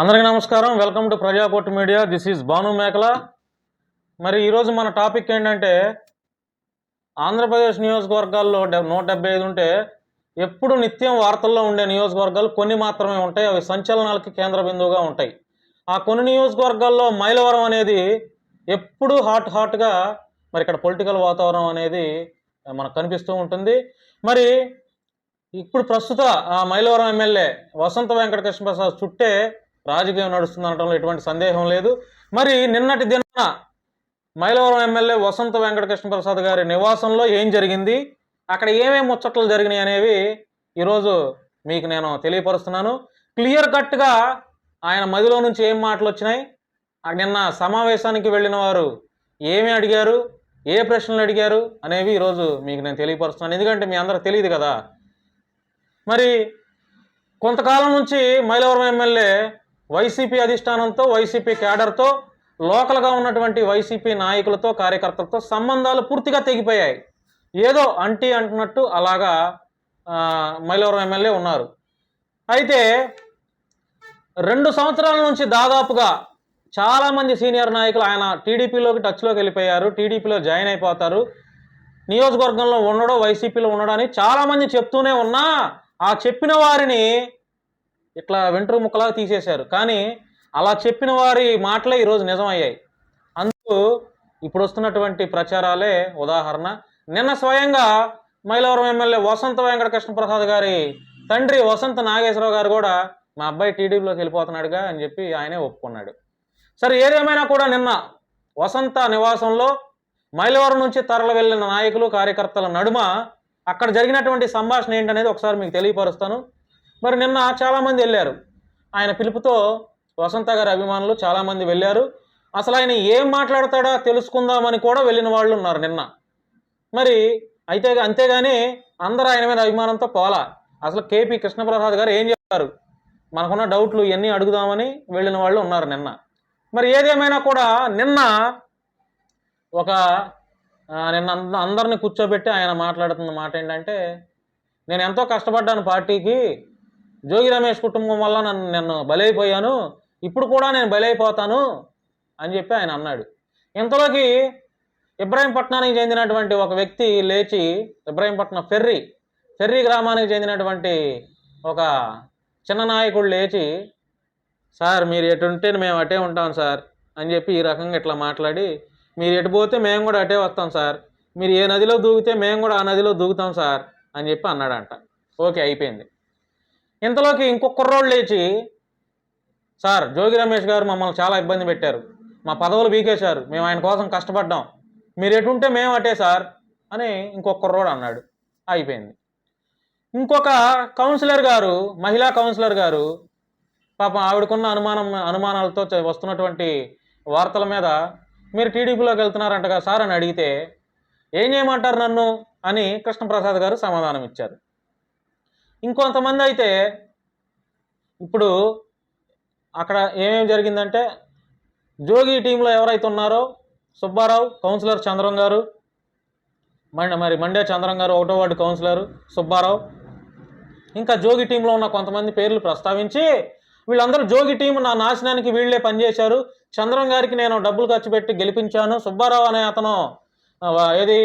అందరికీ నమస్కారం. Welcome to Prajakot media this is Bhanu Mekala మరి ఈరోజు మన టాపిక్ ఏంటంటే ఆంధ్రప్రదేశ్ నియోజకవర్గాల్లో నూట డెబ్బై ఐదు ఉంటే ఎప్పుడు నిత్యం వార్తల్లో ఉండే నియోజకవర్గాలు కొన్ని మాత్రమే ఉంటాయి. అవి సంచలనాలకి కేంద్ర బిందువుగా ఉంటాయి. ఆ కొన్ని నియోజకవర్గాల్లో మైలవరం అనేది ఎప్పుడూ హాట్ హాట్గా మరి ఇక్కడ పొలిటికల్ వాతావరణం అనేది మనకు కనిపిస్తూ ఉంటుంది. మరి ఇప్పుడు ప్రస్తుత ఆ మైలవరం ఎమ్మెల్యే వసంత వెంకట కృష్ణప్రసాద్ చుట్టే రాజకీయం నడుస్తుంది ఎటువంటి సందేహం లేదు. మరి నిన్నటి దిన మైలవరం ఎమ్మెల్యే వసంత వెంకటకృష్ణ ప్రసాద్ గారి నివాసంలో ఏం జరిగింది? అక్కడ ఏమేమి ముచ్చట్లు జరిగినాయి అనేవి ఈరోజు మీకు నేను తెలియపరుస్తున్నాను. క్లియర్ కట్గా ఆయన మదిలో నుంచి ఏం మాటలు వచ్చినాయి? నిన్న సమావేశానికి వెళ్ళిన వారు ఏమి అడిగారు? ఏ ప్రశ్నలు అడిగారు? అనేవి ఈరోజు మీకు నేను తెలియపరుస్తున్నాను. ఎందుకంటే మీ అందరికి తెలియదు కదా. మరి కొంతకాలం నుంచి మైలవరం ఎమ్మెల్యే వైసీపీ అధిష్టానంతో వైసీపీ క్యాడర్తో లోకల్గా ఉన్నటువంటి వైసీపీ నాయకులతో కార్యకర్తలతో సంబంధాలు పూర్తిగా తెగిపోయాయి. ఏదో అంటీ అంటున్నట్టు అలాగా మైలవరం ఎమ్మెల్యే ఉన్నారు. అయితే రెండు సంవత్సరాల నుంచి దాదాపుగా చాలామంది సీనియర్ నాయకులు ఆయన టీడీపీలోకి టచ్లోకి వెళ్ళిపోయారు. టీడీపీలో జాయిన్ అయిపోతారు. నియోజకవర్గంలో ఉండడో వైసీపీలో ఉండడని చాలామంది చెప్తూనే ఉన్నా ఆ చెప్పిన వారిని ఇట్లా వెంట్రు ముక్కలా తీసేశారు. కానీ అలా చెప్పిన వారి మాటలే ఈరోజు నిజమయ్యాయి. అందుకు ఇప్పుడు వస్తున్నటువంటి ప్రచారాలే ఉదాహరణ. నిన్న స్వయంగా మైలవరం ఎమ్మెల్యే వసంత వెంకట కృష్ణప్రసాద్ గారి తండ్రి వసంత నాగేశ్వరరావు గారు కూడా మా అబ్బాయి టీడీపీలోకి వెళ్ళిపోతున్నాడుగా అని చెప్పి ఆయనే ఒప్పుకున్నాడు. సరే ఏదేమైనా కూడా నిన్న వసంత నివాసంలో మైలవరం నుంచి తరలి వెళ్ళిన నాయకులు కార్యకర్తల నడుమ అక్కడ జరిగినటువంటి సంభాషణ ఏంటనేది ఒకసారి మీకు తెలియపరుస్తాను. మరి నిన్న చాలామంది వెళ్ళారు. ఆయన పిలుపుతో వసంత గారి అభిమానులు చాలామంది వెళ్ళారు. అసలు ఆయన ఏం మాట్లాడతాడో తెలుసుకుందామని కూడా వెళ్ళిన వాళ్ళు ఉన్నారు నిన్న. మరి అయితే అంతేగాని అందరూ ఆయన మీద అభిమానంతో పోలా. అసలు కేపీ కృష్ణప్రసాద్ గారు ఏం చెప్తారు మనకున్న డౌట్లు ఇవన్నీ అడుగుదామని వెళ్ళిన వాళ్ళు ఉన్నారు నిన్న. మరి ఏదేమైనా కూడా నిన్న ఒక నిన్న అందరిని కూర్చోబెట్టి ఆయన మాట్లాడుతున్న మాట ఏంటంటే నేను ఎంతో కష్టపడ్డాను పార్టీకి జోగి రమేష్ కుటుంబం వల్ల నన్ను నేను బలైపోయాను. ఇప్పుడు కూడా నేను బలైపోతాను అని చెప్పి ఆయన అన్నాడు. ఇంతలోకి ఇబ్రాహీంపట్నానికి చెందినటువంటి ఒక వ్యక్తి లేచి ఇబ్రాహీంపట్నం ఫెర్రీ ఫెర్రీ గ్రామానికి చెందినటువంటి ఒక చిన్న నాయకుడు లేచి సార్ మీరు ఎటు ఉంటే మేము అటే ఉంటాం సార్ అని చెప్పి ఈ రకంగా ఇట్లా మాట్లాడి మీరు ఎటు పోతే మేము కూడా అటే వస్తాం సార్. మీరు ఏ నదిలో దూకితే మేము కూడా ఆ నదిలో దూకుతాం సార్ అని చెప్పి అన్నాడంట. ఓకే అయిపోయింది. ఇంతలోకి ఇంకొక కుర్రోళ్ళు లేచి సార్ జోగి రమేష్ గారు మమ్మల్ని చాలా ఇబ్బంది పెట్టారు. మా పదవులు బీకేశారు. మేము ఆయన కోసం కష్టపడ్డాం. మీరు ఎటుంటే మేము అటే సార్ అని ఇంకొక కుర్రోడు అన్నాడు. అయిపోయింది. ఇంకొక కౌన్సిలర్ గారు మహిళా కౌన్సిలర్ గారు పాపం ఆవిడకున్న అనుమానం అనుమానాలతో వస్తున్నటువంటి వార్తల మీద మీరు టీడీపీలోకి వెళ్తున్నారంటగా సార్ అని అడిగితే ఏం చేయమంటారు నన్ను? అని కృష్ణప్రసాద్ గారు సమాధానం ఇచ్చారు ఇంకొంతమంది అయితే ఇప్పుడు అక్కడ ఏమేమి జరిగిందంటే జోగి టీంలో ఎవరైతే ఉన్నారో సుబ్బారావు కౌన్సిలర్ చంద్రం గారు మండ మరి మండే చంద్రం గారు ఒకటో వార్డు కౌన్సిలర్ సుబ్బారావు. ఇంకా జోగి టీంలో ఉన్న కొంతమంది పేర్లు ప్రస్తావించి వీళ్ళందరూ జోగి టీం నా నాశనానికి వీళ్ళే పనిచేశారు. చంద్రం గారికి నేను డబ్బులు ఖర్చు పెట్టి గెలిపించాను. సుబ్బారావు అనే అతను ఏది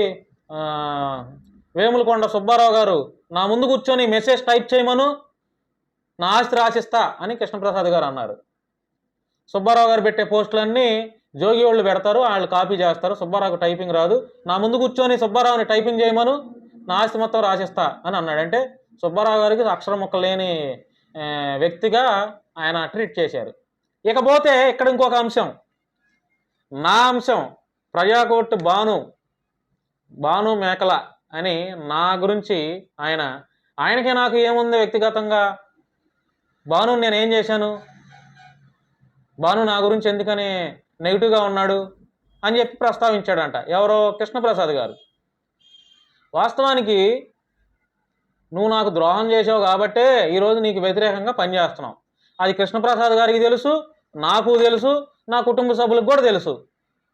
వేములకొండ సుబ్బారావు గారు నా ముందు కూర్చొని మెసేజ్ టైప్ చేయమను నా ఆస్తి రాసిస్తా అని కృష్ణప్రసాద్ గారు అన్నారు. సుబ్బారావు గారు పెట్టే పోస్టులన్నీ జోగి వాళ్ళు పెడతారు వాళ్ళు కాపీ చేస్తారు సుబ్బారావుకు టైపింగ్ రాదు. నా ముందు కూర్చొని సుబ్బారావుని టైపింగ్ చేయమను నా ఆస్తి మొత్తం రాసిస్తా అని అన్నాడంటే సుబ్బారావు గారికి అక్షరం ముక్క లేని వ్యక్తిగా ఆయన ట్రీట్ చేశారు. ఇకపోతే ఇక్కడ ఇంకొక అంశం. నా అంశం ప్రజాకోర్టు బాను బాను మేకల అని నా గురించి ఆయన ఆయనకి నాకు ఏముంది వ్యక్తిగతంగా? బాను నేను ఏం చేశాను? బాను నా గురించి ఎందుకని నెగిటివ్గా ఉన్నాడు అని చెప్పి ప్రస్తావించాడంట. ఎవరో కృష్ణప్రసాద్ గారు. వాస్తవానికి నువ్వు నాకు ద్రోహం చేసావు కాబట్టే ఈరోజు నీకు వ్యతిరేకంగా పనిచేస్తున్నావు అది కృష్ణప్రసాద్ గారికి తెలుసు నాకు తెలుసు నా కుటుంబ సభ్యులకు కూడా తెలుసు.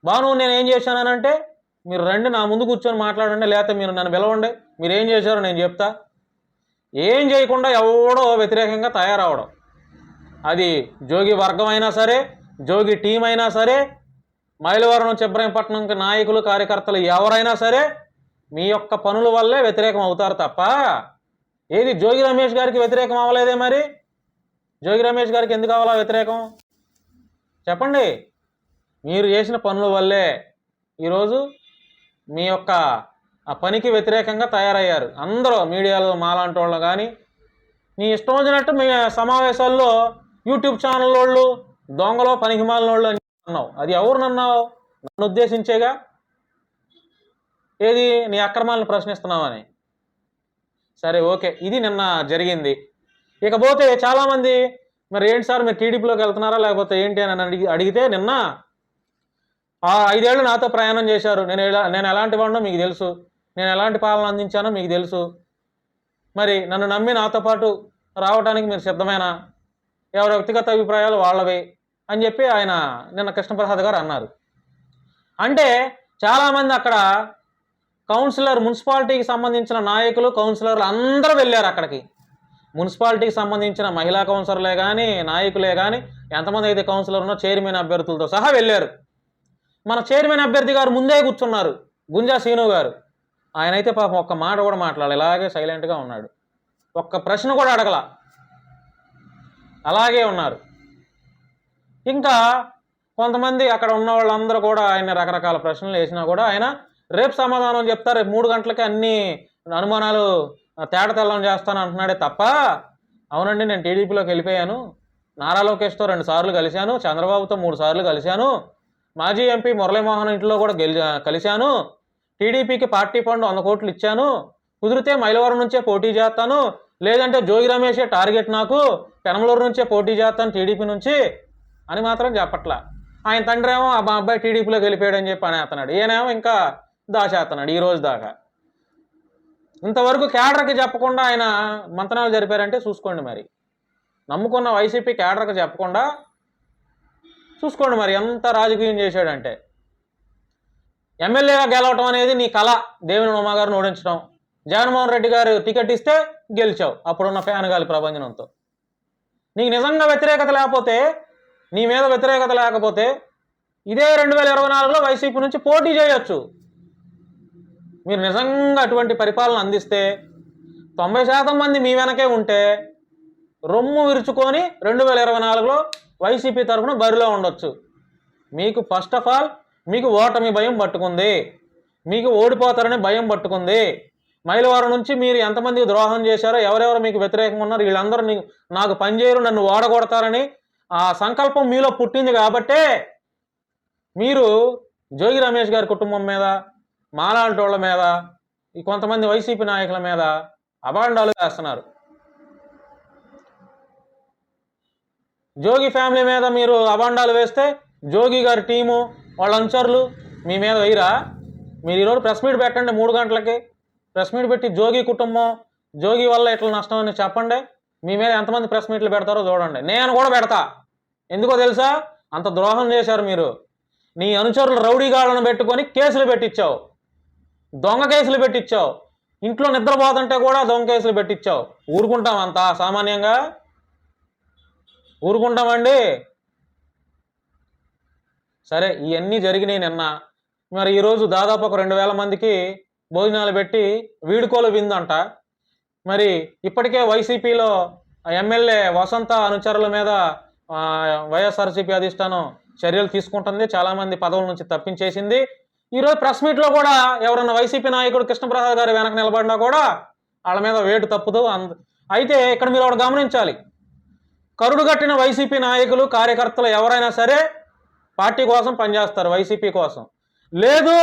బాను నేను ఏం చేశానంటే మీరు రండి నా ముందు కూర్చొని మాట్లాడండి లేకపోతే మీరు నన్ను పిలవండి. మీరు ఏం చేశారో నేను చెప్తా. ఏం చేయకుండా ఎవడో వ్యతిరేకంగా తయారవడం. అది జోగి వర్గం అయినా సరే జోగి టీం అయినా సరే మైలవరం చిబ్రహీంపట్నంకి నాయకులు కార్యకర్తలు ఎవరైనా సరే మీ యొక్క పనుల వల్లే వ్యతిరేకం అవుతారు తప్ప ఏది జోగి రమేష్ గారికి వ్యతిరేకం అవ్వలేదే మరి? జోగి రమేష్ గారికి ఎందుకు అవ్వాలా వ్యతిరేకం? చెప్పండి. మీరు చేసిన పనుల వల్లే ఈరోజు మీ యొక్క ఆ పనికి వ్యతిరేకంగా తయారయ్యారు. అందరూ మీడియాలో మాలాంటి వాళ్ళు కానీ నీ ఇష్టం వచ్చినట్టు మీ సమావేశాల్లో యూట్యూబ్ ఛానల్ వాళ్ళు దొంగలో పనికిమాలిన వాళ్ళు అని అన్నావు. అది ఎవరు నన్నావు? నన్ను ఉద్దేశించేగా? ఏది? నీ అక్రమాలను ప్రశ్నిస్తున్నావని. సరే ఓకే. ఇది నిన్న జరిగింది. ఇకపోతే చాలామంది మరి ఏంటి సార్ మీరు టీడీపీలోకి వెళ్తున్నారా? లేకపోతే ఏంటి అని అడిగి అడిగితే నిన్న ఆ ఐదేళ్ళు నాతో ప్రయాణం చేశారు. నేను ఎలా నేను ఎలాంటి వాడినో మీకు తెలుసు. నేను ఎలాంటి పాలన అందించానో మీకు తెలుసు. మరి నన్ను నమ్మి నాతో పాటు రావడానికి మీరు సిద్ధమేనా? ఎవరి వ్యక్తిగత అభిప్రాయాలు వాళ్ళవి అని చెప్పి ఆయన నిన్న కృష్ణప్రసాద్ గారు అన్నారు. అంటే చాలామంది అక్కడ కౌన్సిలర్ మున్సిపాలిటీకి సంబంధించిన నాయకులు కౌన్సిలర్లు అందరూ వెళ్ళారు అక్కడికి. మున్సిపాలిటీకి సంబంధించిన మహిళా కౌన్సిలర్లే కానీ నాయకులే కానీ ఎంతమంది అయితే కౌన్సిలర్ ఉన్నో చైర్మన్ అభ్యర్థులతో సహా వెళ్ళారు. మన చైర్మన్ అభ్యర్థి గారు ముందే కూర్చున్నారు. గుంజా సీను గారు. ఆయన అయితే పాపం ఒక్క మాట కూడా మాట్లాడాలి. ఇలాగే సైలెంట్గా ఉన్నాడు. ఒక్క ప్రశ్న కూడా అడగల. అలాగే ఉన్నారు. ఇంకా కొంతమంది అక్కడ ఉన్న వాళ్ళందరూ కూడా ఆయన రకరకాల ప్రశ్నలు వేసినా కూడా ఆయన రేపు సమాధానం చెప్తారు రేపు మూడు గంటలకి అన్ని అనుమానాలు తేట తెల్లం చేస్తాను అంటున్నాడే తప్ప అవునండి నేను టీడీపీలోకి వెళ్ళిపోయాను. నారా లోకేష్తో రెండు సార్లు కలిశాను. చంద్రబాబుతో మూడు సార్లు కలిశాను. మాజీ ఎంపీ మురళీమోహన్ ఇంట్లో కూడా గెలి కలిశాను. టీడీపీకి పార్టీ ఫండ్ వంద కోట్లు ఇచ్చాను. కుదిరితే మైలవరం నుంచే పోటీ చేస్తాను. లేదంటే జోగి రమేషే టార్గెట్ నాకు. పెనమలూరు నుంచే పోటీ చేస్తాను టీడీపీ నుంచి అని మాత్రం చెప్పట్లా. ఆయన తండ్రి ఏమో ఆ మా అబ్బాయి టీడీపీలోకి వెళ్ళిపోయాడని చెప్పి అని అతన్నాడు ఈయనేమో ఇంకా దాచేస్తున్నాడు ఈ రోజు దాకా. ఇంతవరకు కేడర్కి చెప్పకుండా ఆయన మంతనాలు జరిపారంటే చూసుకోండి మరి. నమ్ముకున్న వైసీపీ కేడర్కి చెప్పకుండా చూసుకోండి మరి ఎంత రాజకీయం చేశాడంటే. ఎమ్మెల్యేగా గెలవటం అనేది నీ కళ దేవిని ఉమా గారిని ఓడించడం జగన్మోహన్ రెడ్డి గారు టికెట్ ఇస్తే గెలిచావు అప్పుడున్న ఫ్యాన్ గాలి ప్రభంజనంతో. నీకు నిజంగా వ్యతిరేకత లేకపోతే నీ మీద వ్యతిరేకత లేకపోతే ఇదే రెండు వేల ఇరవై నాలుగులో వైసీపీ నుంచి పోటీ చేయొచ్చు. మీరు నిజంగా అటువంటి పరిపాలన అందిస్తే తొంభై శాతం మంది మీ వెనకే ఉంటే రొమ్ము విరుచుకొని రెండు వేల ఇరవై నాలుగులో వైసీపీ తరఫున బరిలో ఉండొచ్చు. మీకు ఫస్ట్ ఆఫ్ ఆల్ మీకు ఓటమి భయం పట్టుకుంది. మీకు ఓడిపోతారనే భయం పట్టుకుంది. మైలవరం నుంచి మీరు ఎంతమంది ద్రోహం చేశారో ఎవరెవరు మీకు వ్యతిరేకంగా ఉన్నారు వీళ్ళందరూ నాకు పనిచేయరు నన్ను ఓడగొడతారని ఆ సంకల్పం మీలో పుట్టింది కాబట్టే మీరు జోగి రమేష్ గారి కుటుంబం మీద మాలాంటోళ్ళ మీద ఈ కొంతమంది వైసీపీ నాయకుల మీద అభాండాలు వేస్తున్నారు. జోగి ఫ్యామిలీ మీద మీరు అభాండాలు వేస్తే జోగి గారి టీము వాళ్ళ అనుచరులు మీ మీద వేయరా? మీరు ఈరోజు ప్రెస్ మీట్ పెట్టండి మూడు గంటలకి. ప్రెస్ మీట్ పెట్టి జోగి కుటుంబం జోగి వల్ల ఇట్లా నష్టం అని చెప్పండి. మీ మీద ఎంతమంది ప్రెస్ మీట్లు పెడతారో చూడండి. నేను కూడా పెడతా. ఎందుకో తెలుసా? అంత ద్రోహం చేశారు మీరు. నీ అనుచరులు రౌడీగాళ్ళను పెట్టుకొని కేసులు పెట్టించావు దొంగ కేసులు పెట్టించావు ఇంట్లో నిద్రపోతుంటే కూడా దొంగ కేసులు పెట్టించావు ఊరుకుంటాం అంతా సామాన్యంగా. ఊరుకుంటామండి. సరే ఇవన్నీ జరిగినాయి నిన్న. మరి ఈరోజు దాదాపు ఒక రెండు వేల మందికి భోజనాలు పెట్టి వీడుకోలు విందంట. మరి ఇప్పటికే వైసీపీలో ఎమ్మెల్యే వసంత అనుచరుల మీద వైఎస్ఆర్సీపీ అధిష్టానం చర్యలు తీసుకుంటుంది. చాలామంది పదవుల నుంచి తప్పించేసింది. ఈరోజు ప్రెస్ మీట్లో కూడా ఎవరన్నా వైసీపీ నాయకుడు కృష్ణప్రసాద్ గారు వెనక నిలబడినా కూడా వాళ్ళ మీద వేటు తప్పుదు. అంద అయితే ఇక్కడ మీరు ఒకటి గమనించాలి. కరుడు కట్టిన వైసీపీ నాయకులు కార్యకర్తలు ఎవరైనా సరే పార్టీ కోసం పనిచేస్తారు వైసీపీ కోసం. లేదు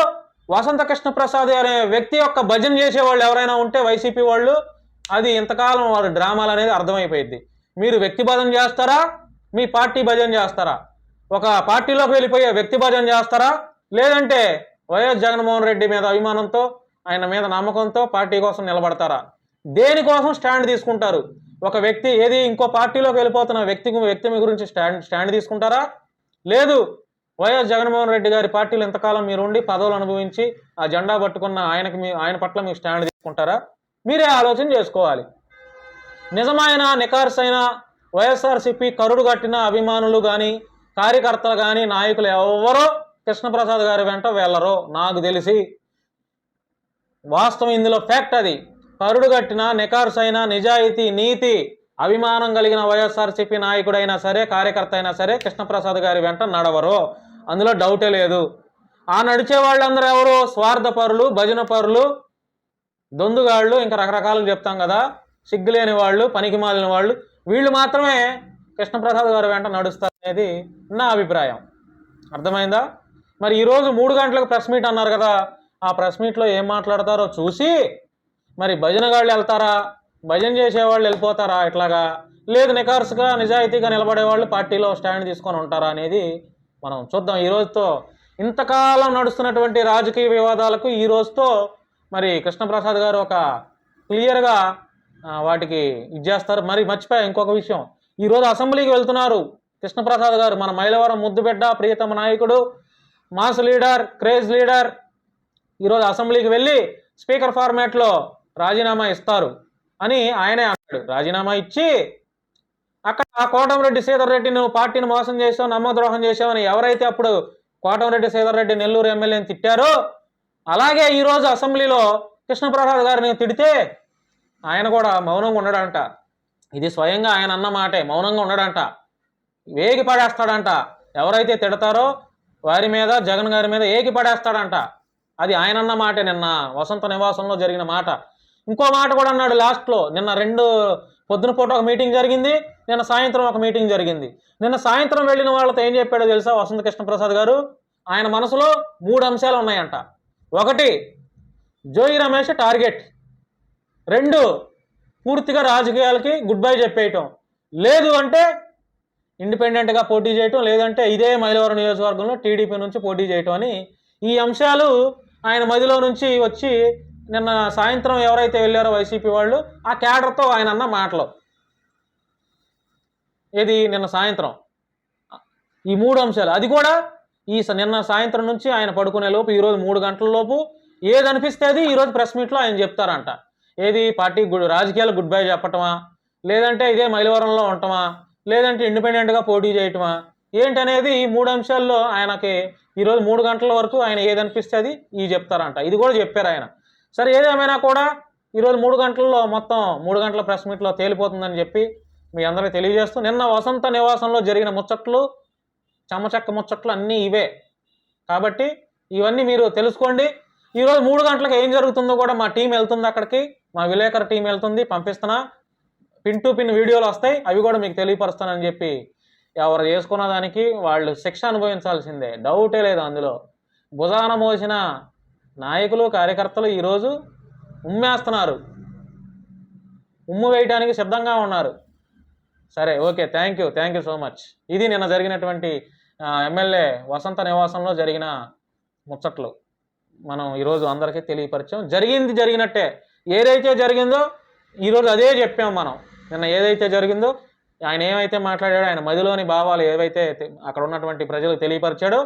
వసంత కృష్ణప్రసాద్ అనే వ్యక్తి యొక్క భజన చేసే వాళ్ళు ఎవరైనా ఉంటే వైసీపీ వాళ్ళు అది ఇంతకాలం వారి డ్రామాలు అనేది అర్థమైపోయింది మీరు వ్యక్తి భజన చేస్తారా? మీ పార్టీ భజన చేస్తారా? ఒక పార్టీలోకి వెళ్ళిపోయే వ్యక్తి భజన చేస్తారా? లేదంటే వైఎస్ జగన్మోహన్ రెడ్డి మీద అభిమానంతో ఆయన మీద నమ్మకంతో పార్టీ కోసం నిలబడతారా? దేనికోసం స్టాండ్ తీసుకుంటారు? ఒక వ్యక్తి ఏది ఇంకో పార్టీలోకి వెళ్ళిపోతున్న వ్యక్తి వ్యక్తి గురించి స్టాండ్ స్టాండ్ తీసుకుంటారా? లేదు. వైఎస్ జగన్మోహన్ రెడ్డి గారి పార్టీలు ఎంతకాలం మీరు ఉండి పదవులు అనుభవించి ఆ జెండా పట్టుకున్న ఆయనకి మీ ఆయన పట్ల మీరు స్టాండ్ తీసుకుంటారా? మీరే ఆలోచన చేసుకోవాలి. నిజమైన నికార్సైన వైఎస్ఆర్సీపీ కరుడు కట్టిన అభిమానులు కానీ కార్యకర్తలు కానీ నాయకులు ఎవరో కృష్ణప్రసాద్ గారి వెంట వెళ్ళరు నాకు తెలిసి. వాస్తవం ఇందులో ఫ్యాక్ట్ అది. కరుడుగట్టిన నికార్సైన నిజాయితీ నీతి అభిమానం కలిగిన వైఎస్ఆర్సీపీ నాయకుడైనా సరే కార్యకర్త అయినా సరే కృష్ణప్రసాద్ గారి వెంట నడవరు. అందులో డౌటే లేదు. ఆ నడిచే వాళ్ళందరూ ఎవరు? స్వార్థపరులు భజన పరులు దొందుగాళ్ళు ఇంకా రకరకాలు చెప్తాం కదా. సిగ్గులేని వాళ్ళు పనికి మాలిన వాళ్ళు వీళ్ళు మాత్రమే కృష్ణప్రసాద్ గారి వెంట నడుస్తారు అనేది నా అభిప్రాయం. అర్థమైందా? మరి ఈరోజు మూడు గంటలకు ప్రెస్ మీట్ అన్నారు కదా. ఆ ప్రెస్ మీట్లో ఏం మాట్లాడతారో చూసి మరి భజన గాళ్ళు వెళ్తారా? భజన చేసేవాళ్ళు వెళ్ళిపోతారా ఇట్లాగా? లేదు నికార్సుగా నిజాయితీగా నిలబడే వాళ్ళు పార్టీలో స్టాండ్ తీసుకొని ఉంటారా అనేది మనం చూద్దాం. ఈ రోజుతో ఇంతకాలం నడుస్తున్నటువంటి రాజకీయ వివాదాలకు ఈ రోజుతో మరి కృష్ణప్రసాద్ గారు ఒక క్లియర్గా వాటికి ఇచ్చేస్తారు మరి మర్చిపోయా ఇంకొక విషయం. ఈరోజు అసెంబ్లీకి వెళ్తున్నారు కృష్ణప్రసాద్ గారు. మన మైలవరం ముద్దుబిడ్డ ప్రియతమ నాయకుడు మాస్ లీడర్ క్రేజ్ లీడర్. ఈరోజు అసెంబ్లీకి వెళ్ళి స్పీకర్ ఫార్మాట్లో రాజీనామా ఇస్తారు అని ఆయనే అన్నాడు. రాజీనామా ఇచ్చి అక్కడ కోటమిరెడ్డి శ్రీధర్ రెడ్డి నువ్వు పార్టీని మోసం చేసావు నమ్మద్రోహం చేసావని ఎవరైతే అప్పుడు కోటమిరెడ్డి శ్రీధర్ రెడ్డి నెల్లూరు ఎమ్మెల్యేని తిట్టారో అలాగే ఈరోజు అసెంబ్లీలో కృష్ణప్రసాద్ గారిని తిడితే ఆయన కూడా మౌనంగా ఉండడంట ఇది స్వయంగా ఆయన అన్న మాటే మౌనంగా ఉండడంట వేగి పడేస్తాడంట. ఎవరైతే తిడతారో వారి మీద జగన్ గారి మీద ఏకి పడేస్తాడంట. అది ఆయన అన్న మాటే నిన్న వసంత నివాసంలో జరిగిన మాట. ఇంకో మాట కూడా అన్నాడు లాస్ట్లో నిన్న రెండు పొద్దున పూట ఒక మీటింగ్ జరిగింది నిన్న సాయంత్రం ఒక మీటింగ్ జరిగింది. నిన్న సాయంత్రం వెళ్ళిన వాళ్ళతో ఏం చెప్పాడో తెలుసా వసంత కృష్ణప్రసాద్ గారు? ఆయన మనసులో మూడు అంశాలు ఉన్నాయంట. ఒకటి జోయి రమేష్ టార్గెట్ రెండు పూర్తిగా రాజకీయాలకి గుడ్ బై చెప్పేయటం. లేదు అంటే ఇండిపెండెంట్గా పోటీ చేయటం లేదంటే ఇదే మైలవరం నియోజకవర్గంలో టీడీపీ నుంచి పోటీ చేయటం అని ఈ అంశాలు ఆయన మదిలో నుంచి వచ్చి నిన్న సాయంత్రం ఎవరైతే వెళ్ళారో వైసీపీ వాళ్ళు ఆ క్యాడర్తో ఆయన అన్న మాటలు. ఇది నిన్న సాయంత్రం. ఈ మూడు అంశాలు. అది కూడా ఈ స- నిన్న సాయంత్రం నుంచి ఆయన పడుకునే లోపు ఈరోజు మూడు గంటల లోపు ఏది అనిపిస్తే అది ఈరోజు ప్రెస్ మీట్లో ఆయన చెప్తారంట. ఏది? పార్టీ గుడ్ రాజకీయాలు గుడ్ బై చెప్పటమా? లేదంటే ఇదే మైలవరంలో ఉండటమా? లేదంటే ఇండిపెండెంట్గా పోటీ చేయటమా? ఏంటనేది ఈ మూడు అంశాల్లో ఆయనకి ఈరోజు మూడు గంటల వరకు ఆయన ఏది అనిపిస్తే అది ఈ చెప్తారంట. ఇది కూడా చెప్పారు ఆయన. సరే ఏదేమైనా కూడా ఈరోజు మూడు గంటల్లో మొత్తం మూడు గంటల ప్రెస్ మీట్లో తేలిపోతుందని చెప్పి మీ అందరికీ తెలియజేస్తూ నిన్న వసంత నివాసంలో జరిగిన ముచ్చట్లు చెమ్మచెక్క ముచ్చట్లు అన్నీ ఇవే. కాబట్టి ఇవన్నీ మీరు తెలుసుకోండి. ఈరోజు మూడు గంటలకు ఏం జరుగుతుందో కూడా మా టీం వెళ్తుంది అక్కడికి. మా విలేకరు టీం వెళ్తుంది పంపిస్తున్నా. పిన్ టు పిన్ వీడియోలు వస్తాయి అవి కూడా మీకు తెలియపరుస్తానని చెప్పి ఎవరు చేసుకున్న దానికి వాళ్ళు శిక్ష అనుభవించాల్సిందే. డౌటే లేదు అందులో. భుజాన మోసిన నాయకులు కార్యకర్తలు ఈరోజు ఉమ్మేస్తున్నారు. ఉమ్ము వేయడానికి సిద్ధంగా ఉన్నారు. సరే okay thank you thank you so much ఇది నిన్న జరిగినటువంటి ఎమ్మెల్యే వసంత నివాసంలో జరిగిన ముచ్చట్లు. మనం ఈరోజు అందరికీ తెలియపరిచాం. జరిగింది జరిగినట్టే. ఏదైతే జరిగిందో ఈరోజు అదే చెప్పాం మనం. నిన్న ఏదైతే జరిగిందో ఆయన ఏమైతే మాట్లాడాడో ఆయన మదిలోని భావాలు ఏవైతే అక్కడ ఉన్నటువంటి ప్రజలకు తెలియపరిచాడో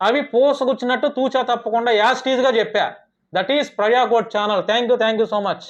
అవి పూసగుచ్చినట్టు తూచా తప్పకుండా యాస్టీజ్గా చెప్పా. That is Prajakot channel thank you thank you so much